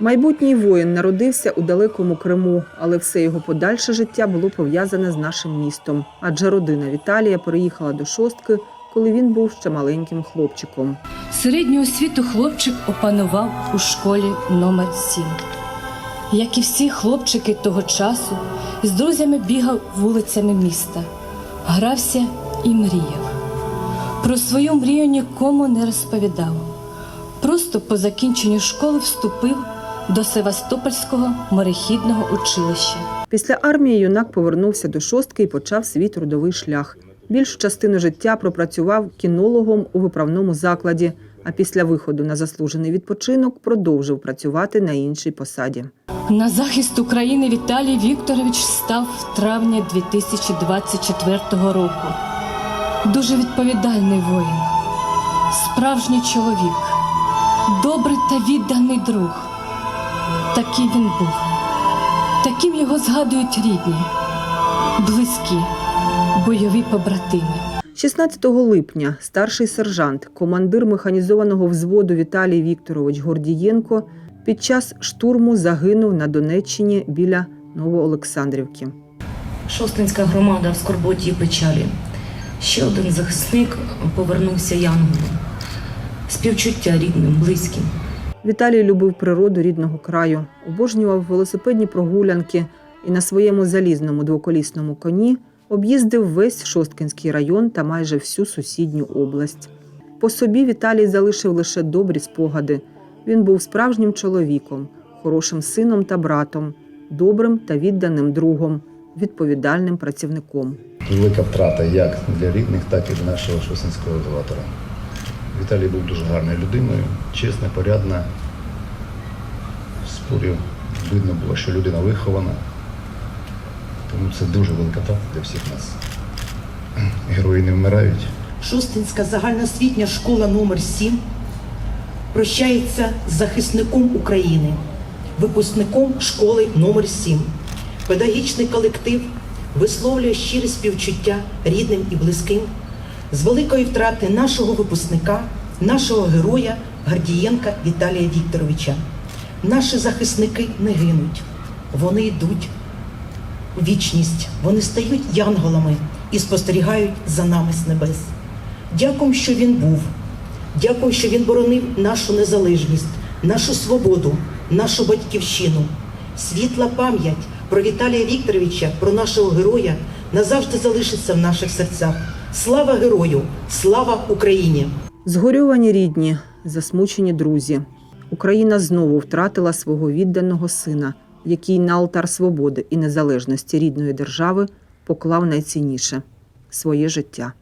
Майбутній воїн народився у далекому Криму, але все його подальше життя було пов'язане з нашим містом. Адже родина Віталія переїхала до шостки, коли він був ще маленьким хлопчиком. Середню освіту хлопчик опанував у школі номер 7 Як і всі хлопчики того часу, з друзями бігав вулицями міста, грався і мріяв. Про свою мрію нікому не розповідав. Просто по закінченню школи вступив до Севастопольського морехідного училища. Після армії юнак повернувся до шостки і почав свій трудовий шлях. Більшу частину життя пропрацював кінологом у виправному закладі, а після виходу на заслужений відпочинок продовжив працювати на іншій посаді. На захист України Віталій Вікторович став в травні 2024 року. Дуже відповідальний воїн, справжній чоловік, добрий та відданий друг. Таким він був. Таким його згадують рідні, близькі, бойові побратими. 16 липня старший сержант, командир механізованого взводу Віталій Вікторович Гордієнко під час штурму загинув на Донеччині біля Новоолександрівки. Шостинська громада в скорботі і печалі. Ще один захисник повернувся янголом. Співчуття рідним, близьким. Віталій любив природу рідного краю, обожнював велосипедні прогулянки і на своєму залізному двоколісному коні об'їздив весь Шосткинський район та майже всю сусідню область. По собі Віталій залишив лише добрі спогади. Він був справжнім чоловіком, хорошим сином та братом, добрим та відданим другом, відповідальним працівником. велика втрата як для рідних, так і для нашого шосинського елеватора. Віталій був дуже гарною людиною, чесна, порядна. Спорів видно було, що людина вихована. Тому це дуже велика втрата для всіх нас. Герої не вмирають. Шостинська загальноосвітня школа номер 7 прощається з захисником України, випускником школи номер 7 Педагогічний колектив висловлює щире співчуття рідним і близьким з великої втрати нашого випускника, нашого героя Гардієнка Віталія Вікторовича. Наші захисники не гинуть, вони йдуть у вічність. Вони стають янголами і спостерігають за нами з небес. Дякую, що він був. Дякую, що він боронив нашу незалежність, нашу свободу, нашу батьківщину. Світла пам'ять про Віталія Вікторовича, про нашого героя назавжди залишиться в наших серцях. Слава герою! Слава Україні! Згорьовані рідні, засмучені друзі. Україна знову втратила свого відданого сина, який на алтар свободи і незалежності рідної держави поклав найцінніше своє життя.